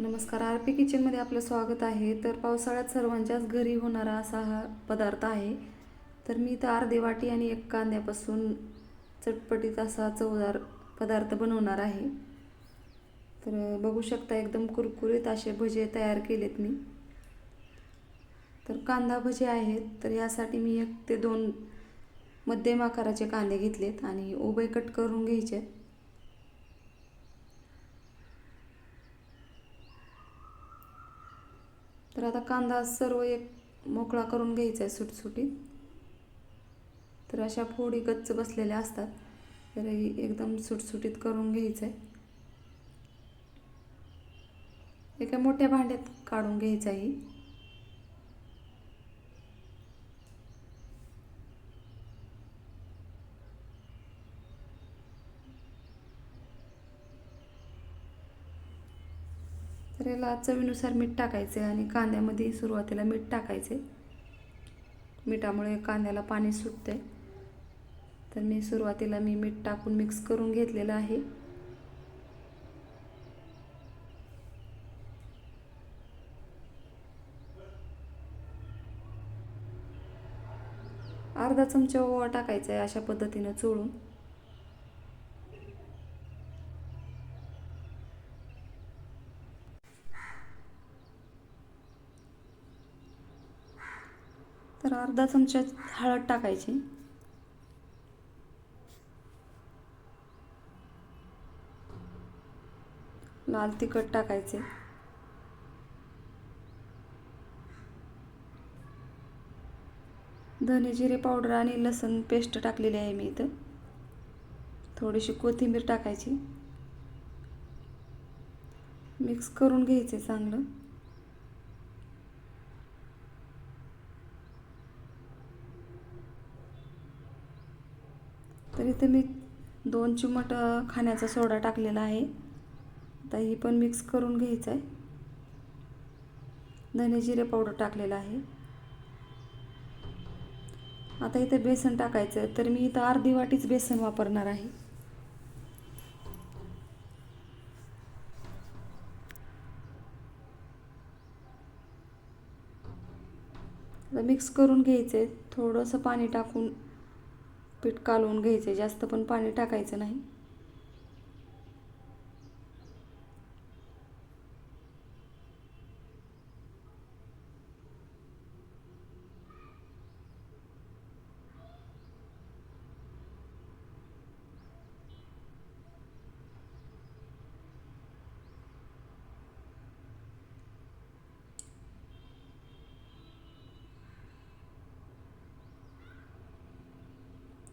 नमस्कार. R P किचनमध्ये आपलं स्वागत आहे. तर पावसाळ्यात सर्वांच्याच घरी होणारा असा हा पदार्थ आहे. तर मी इथं अर्धी वाटी आणि एक कांद्यापासून चटपटीत असा चवदार पदार्थ बनवणार आहे. तर बघू शकता एकदम कुरकुरीत असे भजे तयार केलेत मी. तर कांदा भजे आहेत. तर यासाठी मी एक ते दोन मध्यम आकाराचे कांदे घेतलेत आणि उभे कट करून घ्यायचे. आहेत. तर आता कांदा सर्व एक मोकळा करून घ्यायचा आहे सुटसुटीत. तर अशा फोडी गच्च बसलेल्या असतात. तर एकदम सुटसुटीत करून घ्यायचं आहे. एका मोठ्या भांड्यात काढून घ्यायचा आहे तर याला चवीनुसार मीठ टाकायचं आणि कांद्यामध्ये सुरुवातीला मीठ टाकायचे. मिठामुळे कांद्याला पाणी सुटते तर मी सुरुवातीला मी मीठ टाकून मिक्स करून घेतलेलं आहे. अर्धा चमचा ओवा टाकायचा आहे अशा पद्धतीनं चोळून. तर अर्धा चमचा हळद टाकायची. लाल तिखट टाकायचे. धने जिरे पावडर आणि लसूण पेस्ट टाकलेली आहे मी इथं. थोडीशी कोथिंबीर टाकायची. मिक्स करून घ्यायचे चांगलं. तर इथे मी दोन चिमट खाण्याचा सोडा टाकलेला आहे. आता ही पण मिक्स करून घ्यायचं आहे धने जिरे पावडर टाकलेला आहे. आता इथे बेसन टाकायचं आहे तर मी इथं अर्धी वाटीच बेसन वापरणार आहे. आता मिक्स करून घ्यायचं आहे थोडंसं पाणी टाकून. पीठ कालवून घ्यायचं जास्त पण पाणी टाकायचं नाही.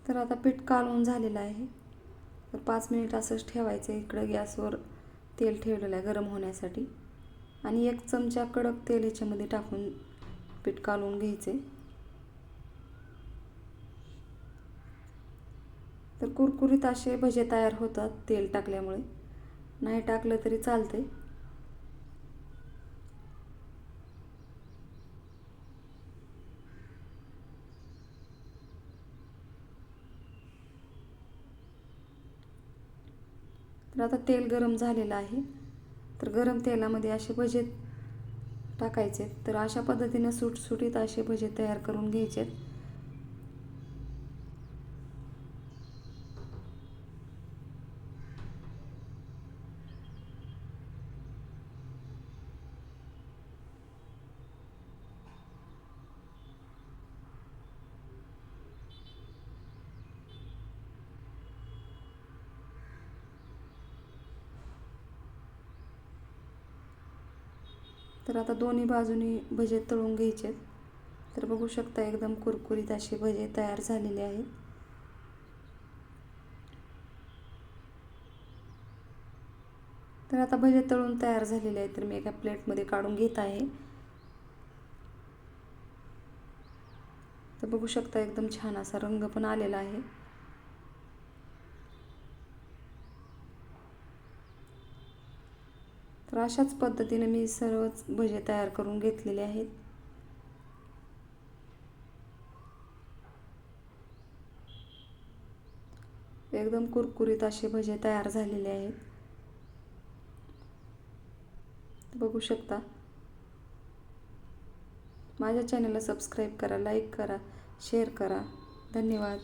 तर आता पीठ कालवून झालेलं आहे. तर पाच मिनिट असंच ठेवायचं इकडं गॅसवर तेल ठेवलेलं आहे गरम होण्यासाठी. आणि एक चमचा कडक तेल याच्यामध्ये टाकून पीठ कालवून घ्यायचे तर कुरकुरीत असे भजे तयार होतात तेल टाकल्यामुळे. नाही टाकलं तरी चालते तर आता तेल गरम झालेलं आहे. तर गरम तेलामध्ये असे भजे टाकायचे तर अशा पद्धतीनं सुटसुटीत असे भजे तयार करून घ्यायचे तर आता दोन्ही बाजूनी भजे तळून घ्यायचे तर बघू शकता एकदम कुरकुरीत असे भजे तयार झालेले आहेत. तर आता भजे तळून तयार झालेले आहेत तर मी एका प्लेटमध्ये काढून घेत आहे. तर बघू शकता एकदम छान असा रंग पण आलेला आहे. तर अशाच पद्धतीने मी सर्वच भजे तयार करून घेतलेले आहेत. एकदम कुरकुरीत असे भजे तयार झालेले आहेत. बघू शकता. माझ्या चॅनलला सबस्क्राईब करा लाईक करा शेअर करा. धन्यवाद.